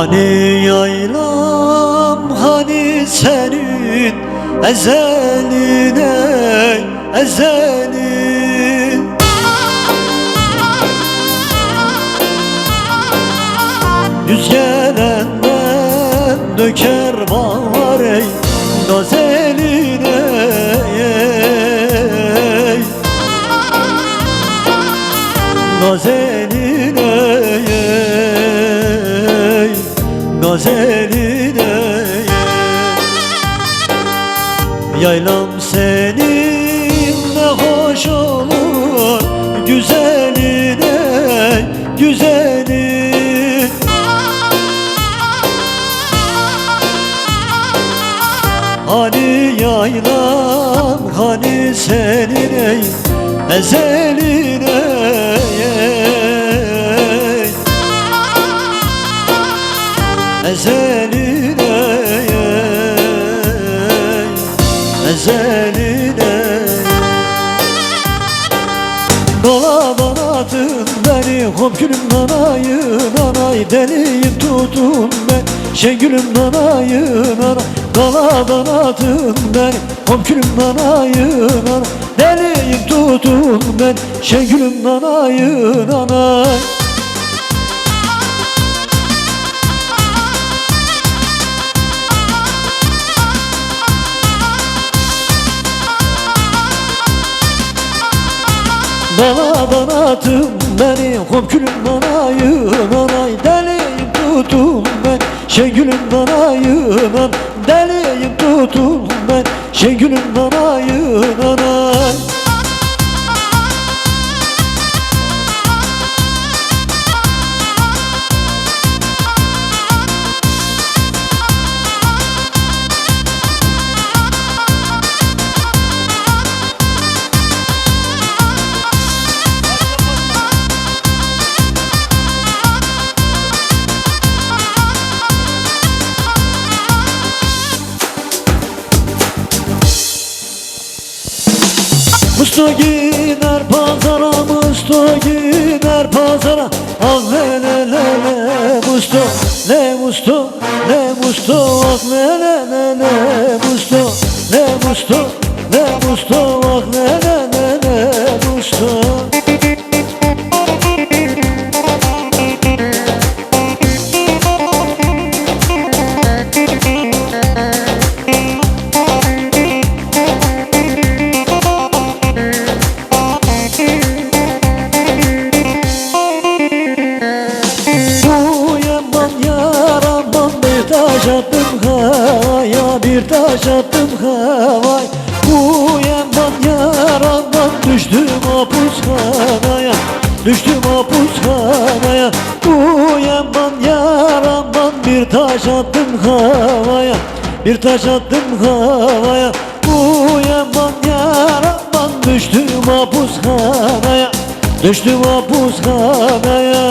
Hani yaylam hani senin ezeline ezelin. Yüz gelenden döker bağlar ey gazeline Gazeline Gazeline ey Yaylam seninle hoş olur Güzeline güzelin Hani yaylam hani senin ey Ezeline ey Ezeline Doladan atın beni hop gülüm nanayın anay Deliyim tutun ben şengülüm nanayın anay Doladan atın beni hop gülüm nanayın anay Deliyim tutun ben şengülüm nanayın anay Daladan atın beni Komkülüm nanayın anay Deliyim tutun ben. Şengülüm nanayın an Deliyim tutun ben. Şengülüm nanayın anay Musto gider pazara Musto gider pazara. Ah le le le le Musto Le musto Le musto Ah le le le le Musto Le musto Le musto Ah le le le le Musto düştüm hapushanaya Düştüm hapushanaya Bu yaman yaraman bir taş attım havaya Bir taş attım havaya. Bu yaman yaraman düştüm hapushanaya Düştüm hapushanaya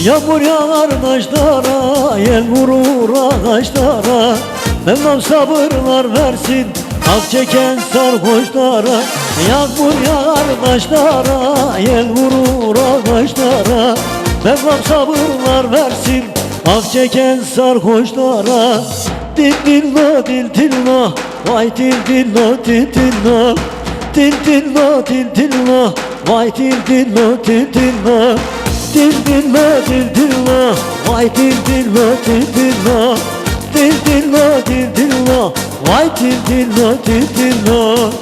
Yağmur yağar taşlara, yel vurur ağaçlara. Mevlam sabırlar versin, ak çeken sarhoşlara. Yağmur yağar taşlara, yel vurur ağaçlara. Mevlam sabırlar versin, ak çeken sarhoşlara. Dil dillo dil dillo, vay dil dillo dil dillo Dil dillo dil dillo, vay dil dillo dil dillo Dil dillo dil dillo Vay dil dillo dil dillo Dil dillo dil dillo Vay dil dillo dil dillo